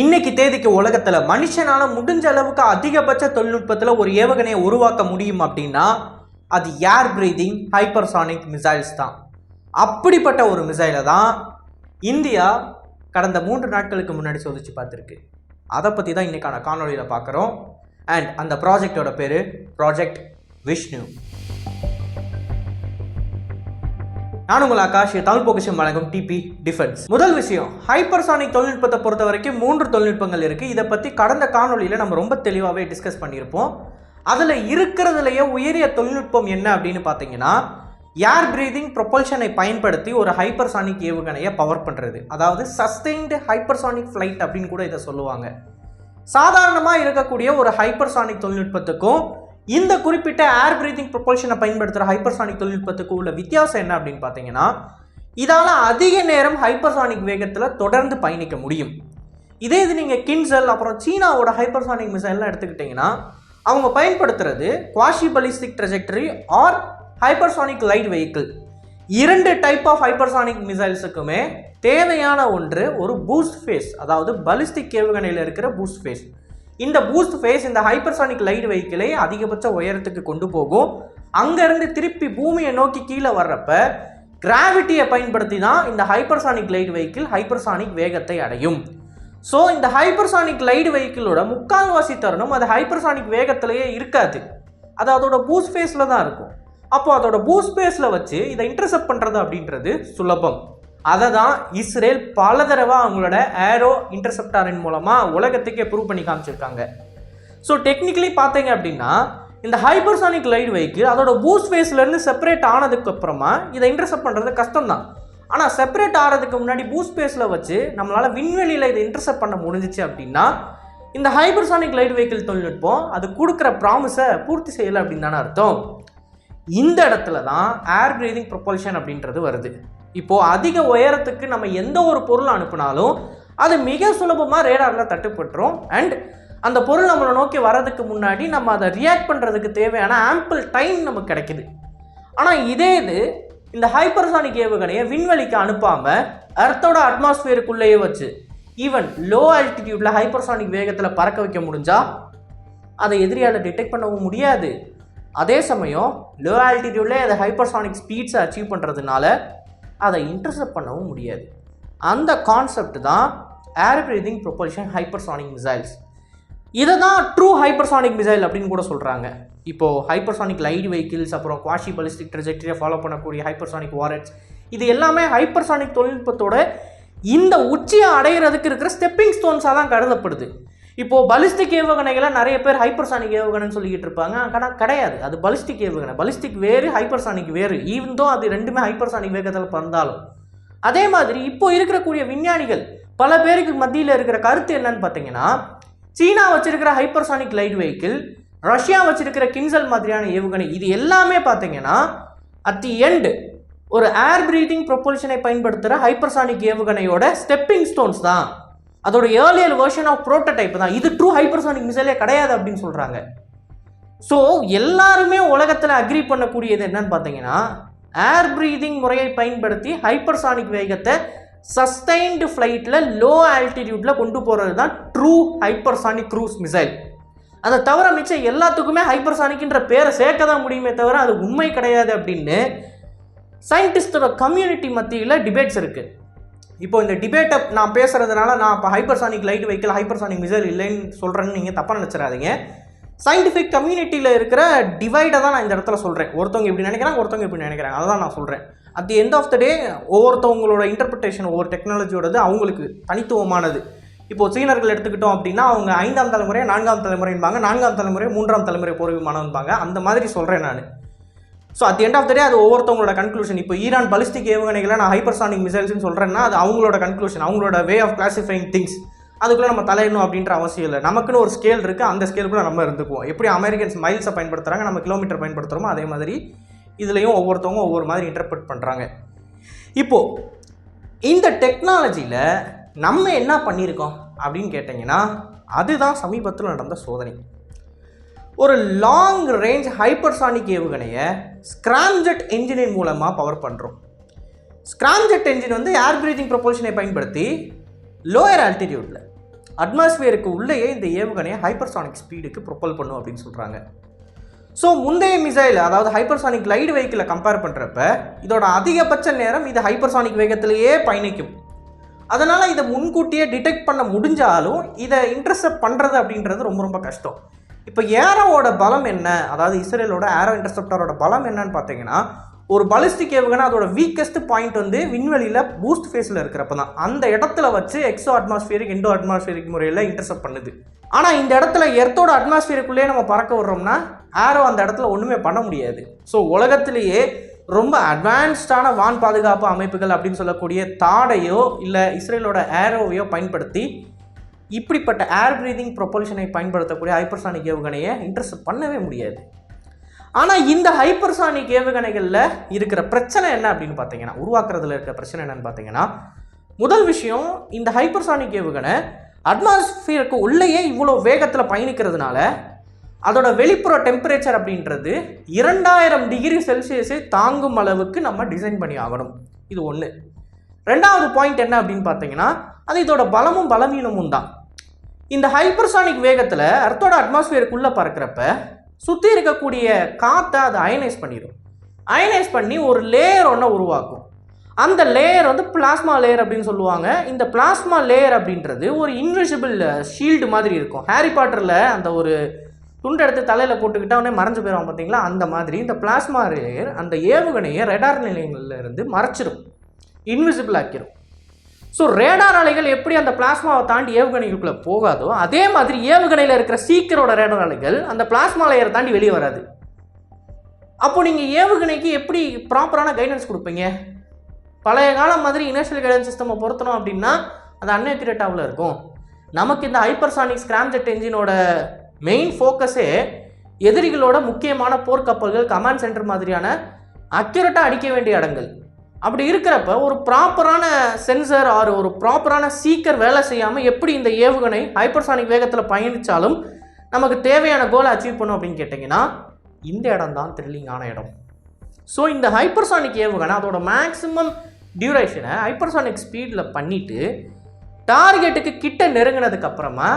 இன்னைக்கு தேதிக்கு உலகத்துல மனுஷனால முடிஞ்ச அளவுக்கு அதிகபட்ச தொழில்நுட்பத்துல ஒரு ஏவுகணையை உருவாக்க முடியும் அப்படின்னா அது ஏர் பிரீதிங் ஹைப்பர்சானிக் மிசைல்ஸ் தான். அப்படிப்பட்ட ஒரு மிசைலை தான் இந்தியா கடந்த மூன்று நாட்களுக்கு முன்னாடி சோதிச்சு பார்த்துருக்கு. அதை பற்றி தான் இன்னைக்கான காணொளியில் பார்க்குறோம். அண்ட் அந்த ப்ராஜெக்டோட பேர் ப்ராஜெக்ட் விஷ்ணு நான் உங்கள் ஆகாஷ் தமிழ் பொக்கிஷம் வழங்கும் டிபி டிஃபென்ஸ் முதல் விஷயம் ஹைப்பர்சானிக் தொழில்நுட்பத்தை பொறுத்த வரைக்கும் மூன்று தொழில்நுட்பங்கள் இருக்குது இதை பற்றி கடந்த காணொலியில் நம்ம ரொம்ப தெளிவாகவே டிஸ்கஸ் பண்ணியிருப்போம். அதில் இருக்கிறதுலையே உயரிய தொழில்நுட்பம் என்ன அப்படின்னு பார்த்தீங்கன்னா ஏர் பிரீதிங் ப்ரொபல்ஷனை பயன்படுத்தி ஒரு ஹைப்பர்சானிக் ஏவுகணையை பவர் பண்ணுறது அதாவது சஸ்டெயின்டு ஹைப்பர்சானிக் ஃப்ளைட் அப்படின்னு கூட இதை சொல்லுவாங்க. சாதாரணமாக இருக்கக்கூடிய ஒரு ஹைப்பர்சானிக் தொழில்நுட்பத்துக்கும் இந்த குறிப்பிட்ட ஏர் பிரீதிங் ப்ரொபல்ஷனை பயன்படுத்துகிற ஹைப்பர்சானிக் தொழில்நுட்பத்துக்கு உள்ள வித்தியாசம் என்ன அப்படின்னு பார்த்தீங்கன்னா இதால் அதிக நேரம் ஹைப்பர்சானிக் வேகத்தில் தொடர்ந்து பயணிக்க முடியும். இதே இது நீங்கள் கின்சல் அப்புறம் சீனாவோட ஹைப்பர்சானிக் மிசைல்லாம் எடுத்துக்கிட்டிங்கன்னா அவங்க பயன்படுத்துறது quasi ballistic trajectory or hypersonic glide vehicle இரண்டு டைப் ஆஃப் ஹைப்பர்சானிக் மிசைல்ஸுக்குமே தேவையான ஒன்று ஒரு பூஸ்ட் ஃபேஸ் அதாவது பலிஸ்டிக் ஏவுகணையில் இருக்கிற பூஸ்ட் ஃபேஸ் இந்த பூஸ்ட் ஃபேஸ் இந்த ஹைப்பர்சானிக் லைட் வெஹிக்கிளை அதிகபட்ச உயரத்துக்கு கொண்டு போகும். அங்கேருந்து திருப்பி பூமியை நோக்கி கீழே வர்றப்ப கிராவிட்டியை பயன்படுத்தி தான் இந்த ஹைப்பர்சானிக் லைட் வெஹிக்கிள் ஹைப்பர்சானிக் வேகத்தை அடையும். ஸோ இந்த ஹைப்பர்சானிக் லைட் வெஹிக்கிளோட முக்கால்வாசி தருணம் அது ஹைப்பர்சானிக் வேகத்திலேயே இருக்காது. அது அதோட பூஸ்ட் ஃபேஸில் தான் இருக்கும். அப்போ அதோட பூஸ்ட் ஃபேஸில் வச்சு இதை இன்டர்செப்ட் பண்ணுறது அப்படின்றது சுலபம். அதை தான் இஸ்ரேல் பல தடவை அவங்களோட ஏரோ இன்டர்செப்டாரின் மூலமாக உலகத்துக்கே ப்ரூவ் பண்ணி காமிச்சிருக்காங்க. ஸோ டெக்னிக்கலி பார்த்தீங்க அப்படின்னா இந்த ஹைப்பர்சானிக் லைட் வெஹிக்கிள் அதோட பூஸ்ட் ஃபேஸ்லேருந்து செப்பரேட் ஆனதுக்கப்புறமா இதை இன்டர்செப்ட் பண்ணுறது கஷ்டம் தான் ஆனால் செப்பரேட் ஆகிறதுக்கு முன்னாடி பூஸ்ட் ஃபேஸில் வச்சு நம்மளால் விண்வெளியில் இதை இன்டர்செப்ட் பண்ண முடிஞ்சிச்சு அப்படின்னா இந்த ஹைப்பர்சானிக் லைட் வெஹிக்கிள் தொழில்நுட்பம் அது கொடுக்குற ப்ராமிஸை பூர்த்தி செய்யலை அப்படின்னு தானே அர்த்தம். இந்த இடத்துல தான் ஏர் பிரீதிங் ப்ரொபல்ஷன் அப்படின்றது வருது. இப்போது அதிக உயரத்துக்கு நம்ம எந்த ஒரு பொருள் அனுப்புனாலும் அது மிக சுலபமாக ரேடாரில் தட்டுப்பட்டுரும். அண்ட் அந்த பொருள் நம்மளை நோக்கி வர்றதுக்கு முன்னாடி நம்ம அதை ரியாக்ட் பண்ணுறதுக்கு தேவையான ஆம்பிள் டைம் நமக்கு கிடைக்குது. ஆனால் இதே இது இந்த ஹைப்பர்சானிக் ஏவுகணையை விண்வெளிக்கு அனுப்பாமல் அர்த்தோட அட்மாஸ்பியருக்குள்ளேயே வச்சு ஈவன் லோ ஆல்டிடியூட்டில் ஹைப்பர்சானிக் வேகத்தில் பறக்க வைக்க முடிஞ்சால் அதை எதிரியால் டிடெக்ட் பண்ணவும் முடியாது. அதே சமயம் லோ ஆல்டிடியூட்ல அதை ஹைப்பர்சானிக் ஸ்பீட்ஸை அச்சீவ் பண்ணுறதுனால அதை இன்டர்செப்ட் பண்ணவும் முடியாது. அந்த கான்செப்ட் தான் air breathing propulsion hypersonic missiles இதை தான் ட்ரூ ஹைப்பர்சானிக் மிசைல் அப்படின்னு கூட சொல்கிறாங்க இப்போது ஹைப்பர்சானிக் லைட் வெஹிக்கிள்ஸ் அப்புறம் குவாஷி பலிஸ்டிக் ட்ரெஜெக்டரியை ஃபாலோ பண்ணக்கூடிய ஹைப்பர்சானிக் வாரட்ஸ் இது எல்லாமே ஹைப்பர்சானிக் தொழில்நுட்பத்தோட இந்த உச்சியை அடையிறதுக்கு இருக்கிற ஸ்டெப்பிங் ஸ்டோன்ஸாக தான் கருதப்படுது. இப்போது பலிஸ்டிக் ஏவுகணைகளை நிறைய பேர் ஹைப்பர்சானிக் ஏவுகணைன்னு சொல்லிக்கிட்டு இருப்பாங்க. ஆனால் கிடையாது. அது பலிஸ்டிக் ஏவுகணை. பலிஸ்டிக் வேறு ஹைப்பர்சானிக் வேறு. ஈவன் தோ அது ரெண்டுமே ஹைப்பர்சானிக் வேகத்தில் பறந்தாலும். அதே மாதிரி இப்போ இருக்கக்கூடிய விஞ்ஞானிகள் பல பேருக்கு மத்தியில் இருக்கிற கருத்து என்னன்னு பார்த்தீங்கன்னா சீனா வச்சிருக்கிற ஹைப்பர்சானிக் லைட் வெஹிக்கிள் ரஷ்யா வச்சிருக்கிற கின்சல் மாதிரியான ஏவுகணை இது எல்லாமே பார்த்தீங்கன்னா அட் தி எண்டு ஒரு ஏர் பிரீதிங் ப்ரொபல்ஷனை பயன்படுத்துகிற ஹைப்பர்சானிக் ஏவுகணையோட ஸ்டெப்பிங் ஸ்டோன்ஸ் தான். அதோட ஏர்லியர் வெர்ஷன் ஆஃப் ப்ரோட்டோடைப் தான். இது ட்ரூ ஹைப்பர்சானிக் மிசைலே கிடையாது அப்படின்னு சொல்கிறாங்க ஸோ எல்லாருமே உலகத்தில் அக்ரி பண்ணக்கூடியது என்னன்னு பார்த்தீங்கன்னா ஏர் ப்ரீதிங் முறையை பயன்படுத்தி ஹைப்பர்சானிக் வேகத்தை சஸ்டைன்டு ஃப்ளைட்டில் லோ ஆல்டிடியூட்டில் கொண்டு போகிறது தான் ட்ரூ ஹைப்பர்சானிக் க்ரூஸ் மிசைல் அதை தவிர மிச்சம் எல்லாத்துக்குமே ஹைப்பர்சானிக்ன்ற பேரை சேர்க்க தான் முடியுமே தவிர அது உண்மை கிடையாது அப்படின்னு சயின்டிஸ்டோட கம்யூனிட்டி மத்தியில் டிபேட்ஸ் இருக்குது இப்போ இந்த டிபேட்டை நான் பேசுகிறதுனால நான் இப்போ hypersonic glide vehicle hypersonic missile இல்லைன்னு சொல்கிறேன்னு நீங்கள் தப்பாக நினச்சிடாதீங்க. சயின்டிஃபிக் கம்யூனிட்டியில் இருக்கிற டிவைடை தான் நான் இந்த இடத்துல சொல்கிறேன் ஒருத்தவங்க இப்படி நினைக்கிறாங்க ஒருத்தவங்க இப்படி நினைக்கிறாங்க. அதை தான் நான் சொல்கிறேன் at the end of the day ஒவ்வொருத்தவங்களோட interpretation ஒவ்வொரு டெக்னாலஜியோடது அவங்களுக்கு தனித்துவமானது. இப்போ சீனர்கள் எடுத்துக்கிட்டோம் அப்படின்னா அவங்க ஐந்தாம் தலைமுறை நான்காம் தலைமுறைம்பாங்க நான்காம் தலைமுறை மூன்றாம் தலைமுறை பூர்வீகமானவன்பாங்க அந்த மாதிரி சொல்கிறேன் நான். So at end of the day அது ஒவ்வொருத்தவங்களோட கன்க்ளூஷன் இப்போ ஈரான் பலிஸ்டிக் ஏவுகணைகளை நான் ஹைப்பர்சானிக் மிசைல்ஸ்னு சொல்கிறேன்னா அது அவங்களோட கன்க்ளூஷன் அவங்களோட வே ஆஃப் கிளாசிஃபைங் திங்ஸ் அதுக்குள்ளே நம்ம தலையிடணும் அப்படின்ற அவசியம் இல்லை. நமக்குன்னு ஒரு ஸ்கேல் இருக்குது அந்த ஸ்கேலுக்குள்ளே நம்ம இருந்துக்குவோம். எப்படி அமெரிக்கன்ஸ் மைல்ஸை பயன்படுத்துகிறாங்க நம்ம கிலோமீட்டர் பயன்படுத்துகிறோமோ அதே மாதிரி இதுலேயும் ஒவ்வொருத்தவங்க ஒவ்வொரு மாதிரி இன்டர்பிரட் பண்ணுறாங்க இப்போது இந்த டெக்னாலஜியில் நம்ம என்ன பண்ணியிருக்கோம் அப்படின்னு கேட்டிங்கன்னா அதுதான் சமீபத்தில் நடந்த சோதனை. ஒரு லாங் ரேஞ்ச் ஹைப்பர்சானிக் ஏவுகணையை ஸ்கிராம்ஜெட் என்ஜினின் மூலமாக பவர் பண்ணுறோம் ஸ்கிராம்ஜெட் என்ஜின் வந்து ஏர் பிரீதிங் ப்ரொபல்ஷனை பயன்படுத்தி லோயர் ஆல்டிடியூட்டில் அட்மாஸ்பியருக்கு உள்ளேயே இந்த ஏவுகணையை ஹைப்பர்சானிக் ஸ்பீடுக்கு ப்ரொப்பல் பண்ணும் அப்படின்னு சொல்கிறாங்க ஸோ முந்தைய மிசைல் அதாவது ஹைப்பர்சானிக் லைட் வெஹிக்கிளை கம்பேர் பண்ணுறப்ப இதோட அதிகபட்ச நேரம் இது ஹைப்பர்சானிக் வேகத்திலேயே பயணிக்கும். அதனால் இதை முன்கூட்டியே டிடெக்ட் பண்ண முடிஞ்சாலும் இதை இன்டர்செப்ட் பண்ணுறது அப்படின்றது ரொம்ப ரொம்ப கஷ்டம். இப்போ ஏரோவோட பலம் என்ன? அதாவது இஸ்ரேலோட ஏரோ இன்டர்செப்டரோட பலம் என்னன்னு பார்த்தீங்கன்னா ஒரு பலிஸ்டிக் ஏவுகணை அதோட வீக்கஸ்ட் பாயிண்ட் வந்து விண்வெளியில் பூஸ்ட் ஃபேஸில் இருக்கிறப்ப தான் அந்த இடத்துல வச்சு எக்ஸோ அட்மாஸ்பியரிக் இண்டோ அட்மாஸ்பியரிக் முறையில் இன்டர்செப்ட் பண்ணுது. ஆனால் இந்த இடத்துல எர்த்தோட அட்மாஸ்பியருக்குள்ளேயே நம்ம பறக்க விடுறோம்னா ஏரோ அந்த இடத்துல ஒன்றுமே பண்ண முடியாது. ஸோ உலகத்திலேயே ரொம்ப அட்வான்ஸ்டான வான் பாதுகாப்பு அமைப்புகள் அப்படின்னு சொல்லக்கூடிய தாடையோ இல்லை இஸ்ரேலோட ஏரோவையோ பயன்படுத்தி இப்படிப்பட்ட ஏர் பிரீதிங் ப்ரொபல்ஷனை பயன்படுத்தக்கூடிய ஹைப்பர்சானிக் ஏவுகணையை இன்டர்செப்ட் பண்ணவே முடியாது. ஆனால் இந்த ஹைப்பர்சானிக் ஏவுகணைகளில் இருக்கிற பிரச்சனை என்ன அப்படின்னு பார்த்தீங்கன்னா உருவாக்குறதுல இருக்கிற பிரச்சனை என்னன்னு பார்த்தீங்கன்னா முதல் விஷயம் இந்த ஹைப்பர்சானிக் ஏவுகணை அட்மாஸ்பியருக்கு உள்ளேயே இவ்வளோ வேகத்தில் பயணிக்கிறதுனால அதோட வெளிப்புற டெம்பரேச்சர் அப்படின்றது இரண்டாயிரம் டிகிரி செல்சியஸை தாங்கும் அளவுக்கு நம்ம டிசைன் பண்ணி ஆகணும். இது ஒன்று ரெண்டாவது பாயிண்ட் என்ன அப்படின்னு பார்த்தீங்கன்னா அது இதோட பலமும் பலவீனமும் தான். இந்த ஹைப்பர்சானிக் வேகத்தில் அர்த்தோட அட்மாஸ்பியருக்குள்ளே பறக்கிறப்ப சுற்றி இருக்கக்கூடிய காற்றை அது அயனைஸ் பண்ணிடும் அயனைஸ் பண்ணி ஒரு லேயர் ஒன்றை உருவாக்கும். அந்த லேயர் வந்து பிளாஸ்மா லேயர் அப்படின்னு சொல்லுவாங்க. இந்த பிளாஸ்மா லேயர் அப்படின்றது ஒரு இன்விசிபிள் ஷீல்டு மாதிரி இருக்கும். ஹாரி பாட்டரில் அந்த ஒரு துண்டு எடுத்து தலையில் போட்டுக்கிட்டால் உடனே மறைஞ்சு போயிடும் பார்த்தீங்களா? அந்த மாதிரி இந்த பிளாஸ்மா லேயர் அந்த ஏவுகணையை ரெடார் நிலையங்களில் இருந்து மறைச்சிடும் இன்விசிபிள் ஆக்கிரும். ஸோ ரேடார் அலைகள் எப்படி அந்த பிளாஸ்மாவை தாண்டி ஏவுகணைகளுக்குள்ளே போகாதோ அதே மாதிரி ஏவுகணையில் இருக்கிற சீக்கரோட ரேடார் அலைகள் அந்த பிளாஸ்மா லேயரை தாண்டி வெளியே வராது. அப்போ நீங்கள் ஏவுகணைக்கு எப்படி ப்ராப்பரான கைடன்ஸ் கொடுப்பீங்க? பழைய காலம் மாதிரி இனர்ஷியல் கைடன்ஸ் சிஸ்டமை பொருத்தணும் அப்படின்னா அது அன்அக்யூரேட்டாவில் இருக்கும். நமக்கு இந்த ஹைப்பர்சானிக் ஸ்கிராம்ஜெட் என்ஜினோட மெயின் ஃபோக்கஸே எதிரிகளோட முக்கியமான போர்க்கப்பல்கள் கமாண்ட் சென்டர் மாதிரியான அக்யூரேட்டாக அடிக்க வேண்டிய இடங்கள். அப்படி இருக்கிறப்ப ஒரு ப்ராப்பரான சென்சர் ஆர் ஒரு ப்ராப்பரான சீக்கர் வேலை செய்யாமல் எப்படி இந்த ஏவுகணை ஹைப்பர்சானிக் வேகத்தில் பயணித்தாலும் நமக்கு தேவையான கோலை அச்சீவ் பண்ணும் அப்படின்னு கேட்டிங்கன்னா இந்த இடம் தான் த்ரில்லிங்கான இடம். ஸோ இந்த ஹைப்பர்சானிக் ஏவுகணை அதோட மேக்ஸிமம் டியூரேஷனை ஹைப்பர்சானிக் ஸ்பீடில் பண்ணிவிட்டு டார்கெட்டுக்கு கிட்ட நெருங்கினதுக்கப்புறமா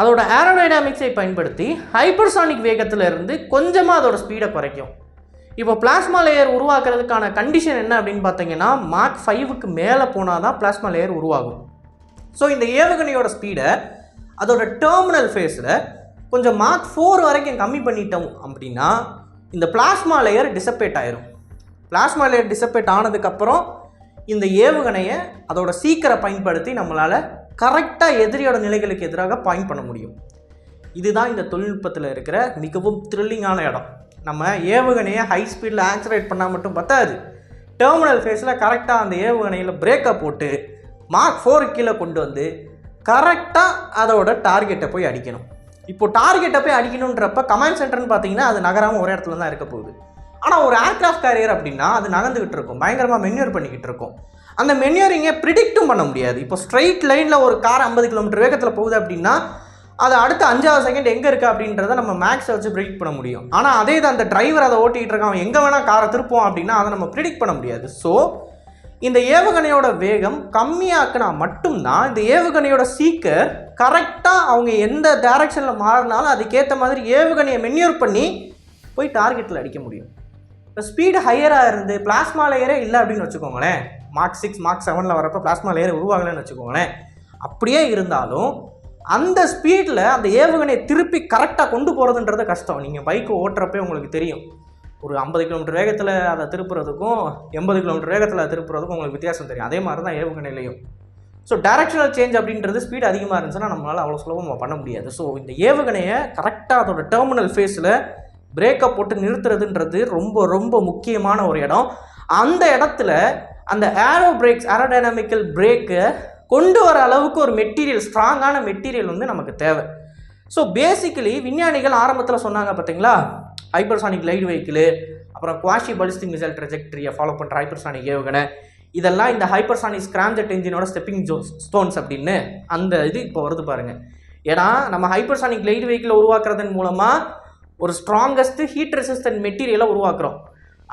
அதோட ஏரோடைனாமிக்ஸை பயன்படுத்தி ஹைப்பர்சானிக் வேகத்தில் இருந்து கொஞ்சமாக அதோட ஸ்பீடை குறைக்கும். இப்போ பிளாஸ்மா லேயர் உருவாக்குறதுக்கான கண்டிஷன் என்ன அப்படின்னு பார்த்தீங்கன்னா மார்க் ஃபைவுக்கு மேலே போனால் தான் பிளாஸ்மா லேயர் உருவாகும். ஸோ இந்த ஏவுகணையோட ஸ்பீடை அதோட டெர்மினல் ஃபேஸில் கொஞ்சம் மார்க் ஃபோர் வரைக்கும் கம்மி பண்ணிட்டோம் அப்படின்னா இந்த பிளாஸ்மா லேயர் டிசப்பேட் ஆயிரும். பிளாஸ்மா லேயர் டிசப்பேட் ஆனதுக்கப்புறம் இந்த ஏவுகணையை அதோட சீக்கிரம் பயன்படுத்தி நம்மளால் கரெக்டாக எதிரியோட நிலைகளுக்கு எதிராக பாயிண்ட் பண்ண முடியும். இதுதான் இந்த தொழில்நுட்பத்தில் இருக்கிற மிகவும் த்ரில்லிங்கான இடம். நம்ம ஏவுகணையை ஹை ஸ்பீடில் ஆக்சிலேட் பண்ணால் மட்டும் பத்தாது. டெர்மினல் ஃபேஸில் கரெக்டாக அந்த ஏவுகணையில் பிரேக்கை போட்டு மார்க் ஃபோர் கீழே கொண்டு வந்து கரெக்டாக அதோட டார்கெட்டை போய் அடிக்கணும். இப்போ டார்கெட்டை போய் அடிக்கணுன்றப்ப கமாண்ட் சென்டர்னு பார்த்தீங்கன்னா அது நகராமல் ஒரே இடத்துல தான் இருக்க போகுது. ஆனால் ஒரு ஏர்க்ராஃப்ட் கேரியர் அப்படின்னா அது நகர்ந்துக்கிட்டு இருக்கும். பயங்கரமாக மென்யூர் பண்ணிக்கிட்டு இருக்கும். அந்த மென்யூரிங்கை ப்ரிடிக்ட்டும் பண்ண முடியாது. இப்போ ஸ்ட்ரைட் லைனில் ஒரு கார் ஐம்பது கிலோமீட்டர் வேகத்தில் போகுது அப்படின்னா அது அடுத்த அஞ்சாவது செகண்ட் எங்கே இருக்குது அப்படின்றத நம்ம மேக்ஸை வச்சு ப்ரிடிக் பண்ண முடியும். ஆனால் அதே இது அந்த டிரைவர் அதை ஓட்டிகிட்டு இருக்கான் அவன் எங்கே வேணால் காரை திருப்போம் அப்படின்னா அதை நம்ம ப்ரிடிக் பண்ண முடியாது. ஸோ இந்த ஏவுகணையோட வேகம் கம்மியாக்குனா மட்டும்தான் இந்த ஏவுகணையோட சீக்கர் கரெக்டாக அவங்க எந்த டைரக்ஷனில் மாறினாலும் அதுக்கேற்ற மாதிரி ஏவுகணையை மென்யூர் பண்ணி போய் டார்கெட்டில் அடிக்க முடியும். இப்போ ஸ்பீடு ஹையராக இருந்து பிளாஸ்மா லேயரே இல்லை அப்படின்னு வச்சுக்கோங்களேன். மார்க் சிக்ஸ் மார்க் செவனில் வரப்போ பிளாஸ்மா லேயர் உருவாகலைன்னு வச்சுக்கோங்களேன். அப்படியே இருந்தாலும் அந்த ஸ்பீடில் அந்த ஏவுகணையை திருப்பி கரெக்டாக கொண்டு போகிறதுன்றது கஷ்டம். நீங்கள் பைக்கு ஓட்டுறப்பே உங்களுக்கு தெரியும். ஒரு ஐம்பது கிலோமீட்டர் வேகத்தில் அதை திருப்புறதுக்கும் எண்பது கிலோமீட்டர் வேகத்தில் அதை திருப்புறதுக்கும் உங்களுக்கு வித்தியாசம் தெரியும். அதே மாதிரி தான் ஏவுகணையிலையும். ஸோ டைரக்ஷனல் சேஞ்ச் அப்படின்றது ஸ்பீட் அதிகமாக இருந்துச்சுன்னா நம்மளால் அவ்வளோ சுலபமாக பண்ண முடியாது. ஸோ இந்த ஏவுகணையை கரெக்டாக அதோட டெர்மினல் ஃபேஸில் பிரேக்கப் போட்டு நிறுத்துறதுன்றது ரொம்ப ரொம்ப முக்கியமான ஒரு இடம். அந்த இடத்துல அந்த ஏரோ பிரேக்ஸ் ஏரோடைனாமிக்கல் பிரேக்கை கொண்டு வர அளவுக்கு ஒரு மெட்டீரியல் ஸ்ட்ராங்கான மெட்டீரியல் வந்து நமக்கு தேவை. ஸோ பேசிக்கலி விஞ்ஞானிகள் ஆரம்பத்தில் சொன்னாங்க பார்த்தீங்களா ஹைப்பர்சானிக் லைட் வெஹிக்கிள் அப்புறம் குவாஷி பலிஸ்டிக் மிசைல் ட்ரெஜெக்டரியை ஃபாலோ பண்ணுற ஹைப்பர்சானிக் ஏவுகணை. இதெல்லாம் இந்த ஹைப்பர்சானிக் ஸ்கிராம்ஜெட் இன்ஜினோட ஸ்டெப்பிங் ஜோ ஸ்டோன்ஸ் அப்படின்னு அந்த இது இப்போ வருது பாருங்கள் ஏன்னா நம்ம ஹைப்பர்சானிக் லைட் வெஹிக்கிளை உருவாக்குறதன் மூலமாக ஒரு ஸ்ட்ராங்கஸ்ட் ஹீட் ரெசிஸ்டன்ட் மெட்டீரியலை உருவாக்குறோம்.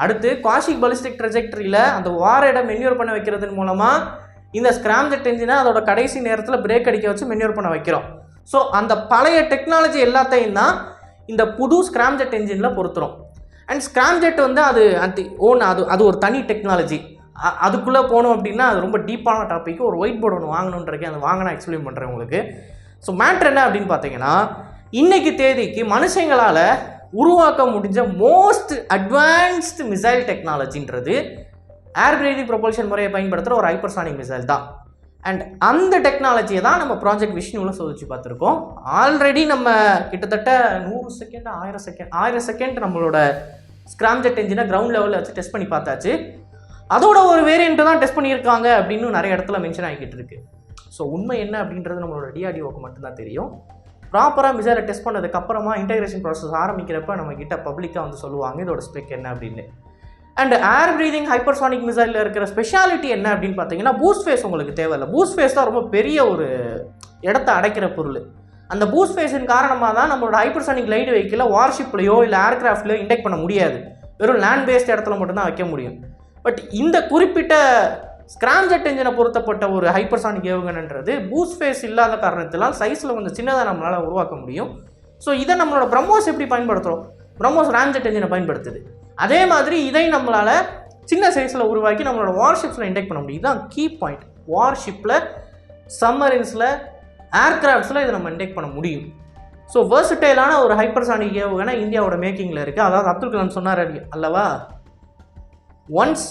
அடுத்து குவாஷிக் பலிஸ்டிக் ட்ரெஜெக்டரியில் அந்த வாரேடை மென்யூர் பண்ண வைக்கிறதன் மூலமாக இந்த ஸ்கிராம்ஜெட் ஜெட் அதோட கடைசி நேரத்தில் பிரேக் அடிக்க வச்சு மென்யூர் பண்ண வைக்கிறோம். ஸோ அந்த பழைய டெக்னாலஜி எல்லாத்தையும் தான் இந்த புது ஸ்கிராம்ஜெட் ஜெட் என்ஜினில் அண்ட் ஸ்கிராம் ஜெட் வந்து அது அந்த ஓன் அது அது ஒரு தனி டெக்னாலஜி அதுக்குள்ளே போனோம் அப்படின்னா அது ரொம்ப டீப்பான டாபிக் ஒரு ஒயிட் போர்டு ஒன்று வாங்கணுன்றக்கே அது வாங்கினா எக்ஸ்பிளைன் பண்ணுறேன் உங்களுக்கு. ஸோ மேட்ரு என்ன அப்படின்னு பார்த்தீங்கன்னா இன்னைக்கு தேதிக்கு மனுஷங்களால் உருவாக்க முடிஞ்ச மோஸ்ட் அட்வான்ஸ்டு மிசைல் டெக்னாலஜின்றது ஏர் பிரீதிங் ப்ரொபல்ஷன் முறையை பயன்படுத்துகிற ஒரு ஹைப்பர்சானிக் மிசைல் தான். அண்ட் அந்த டெக்னாலஜியை தான் நம்ம ப்ராஜெக்ட் விஷ்ணுவில் சோதிச்சு பார்த்துருக்கோம். ஆல்ரெடி நம்ம கிட்டத்தட்ட நூறு செகண்ட் ஆயிரம் செகண்ட் ஆயிரம் செகண்ட் நம்மளோட ஸ்கிராம்ஜெட் இன்ஜினை கிரவுண்ட் லெவலில் வச்சு டெஸ்ட் பண்ணி பார்த்தாச்சு. அதோட ஒரு வேரியண்ட்டு தான் டெஸ்ட் பண்ணியிருக்காங்க அப்படின்னு நிறைய இடத்துல மென்ஷன் ஆகிக்கிட்டு இருக்கு. ஸோ உண்மை என்ன அப்படின்றது நம்மளோட டிஆர்டிஓக்கு மட்டும்தான் தெரியும். ப்ராப்பராக மிசைலை டெஸ்ட் பண்ணதுக்கப்புறமா இன்டெகிரேஷன் ப்ராசஸ் ஆரம்பிக்கிறப்ப நம்ம பப்ளிக்காக வந்து சொல்லுவாங்க இதோட ஸ்பெக் என்ன அப்படின்னு. அண்ட் ஏர் பிரீதிங் ஹைப்பர்சானிக் மிசைலில் இருக்கிற ஸ்பெஷாலிட்டி என்ன அப்படின்னு பார்த்தீங்கன்னா பூஸ்ட் ஃபேஸ் உங்களுக்கு தேவையில்லை. பூஸ்ட் ஃபேஸ் தான் ரொம்ப பெரிய ஒரு இடத்த அடைக்கிற பொருள். அந்த பூஸ்ட் ஃபேஸின் காரணமாக தான் நம்மளோட ஹைப்பர்சானிக் லைட் வெஹிக்கிளை வார்ஷிப்லையோ இல்லை ஏர்கிராஃப்ட்லையோ இண்டெக்ட் பண்ண முடியாது. வெறும் லேண்ட் பேஸ்ட் இடத்துல மட்டும்தான் வைக்க முடியும். பட் இந்த குறிப்பிட்ட ஸ்கிராம்ஜெட் என்ஜினை பொருத்தப்பட்ட ஒரு ஹைப்பர்சானிக் ஏவுகணைன்றது பூஸ்ட் ஃபேஸ் இல்லாத காரணத்தினால் சைஸில் கொஞ்சம் சின்னதாக நம்மளால் உருவாக்க முடியும். ஸோ இதை நம்மளோட பிரம்மோஸ் எப்படி பயன்படுத்துகிறோம் பிரம்மோஸ் ராம்ஜெட் இன்ஜினை பயன்படுத்துது. அதே மாதிரி இதை நம்மளால் சின்ன சைஸில் உருவாக்கி நம்மளோட வார்ஷிப்ஸில் இன்டெக்ட் பண்ண முடியும். இதுதான் கீ பாயிண்ட் வார்ஷிப்பில் சம்மரின்ஸில் ஏர்கிராஃப்ட்ஸில் இதை நம்ம இன்டெக்ட் பண்ண முடியும். ஸோ வேர்சிட்டைலான ஒரு ஹைப்பர்சானிக் ஏவுகணை இந்தியாவோட மேக்கிங்கில் இருக்குது அதாவது அப்துல் கலாம் சொன்னார் அல்லவா? ஒன்ஸ்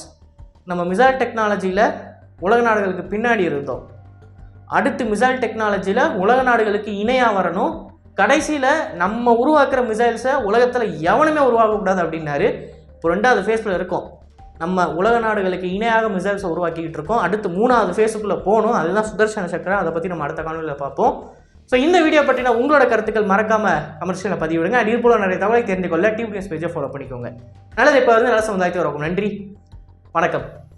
நம்ம மிசைல் டெக்னாலஜியில் உலக நாடுகளுக்கு பின்னாடி இருந்தோம். அடுத்து மிசைல் டெக்னாலஜியில் உலக நாடுகளுக்கு இணையாக வரணும். கடைசியில் நம்ம உருவாக்குற மிசைல்ஸை உலகத்தில் எவனுமே உருவாக்கக்கூடாது அப்படின்னாரு இப்போ ரெண்டாவது ஃபேஸில் இருக்கோம். நம்ம உலக நாடுகளுக்கு இணையாக மிசைல்ஸை உருவாக்கிக்கிட்டு இருக்கோம். அடுத்து மூணாவது ஃபேஸுக்குள்ளே போகணும். அதுதான் சுதர்சன சக்கரம். அதை பற்றி நம்ம அடுத்த காணொலியில் பார்ப்போம். ஸோ இந்த வீடியோ பற்றின உங்களோட கருத்துக்கள் மறக்காம கமர்ஷியலில் பதிவிடுங்க. அது போல நிறைய தகவலை தெரிந்து கொள்ள நியூஸ் பேஜை ஃபாலோ பண்ணிக்கோங்க. நல்லது இப்போ வந்து நல்ல சமுதாயத்தை வரக்கும் நன்றி. வணக்கம்.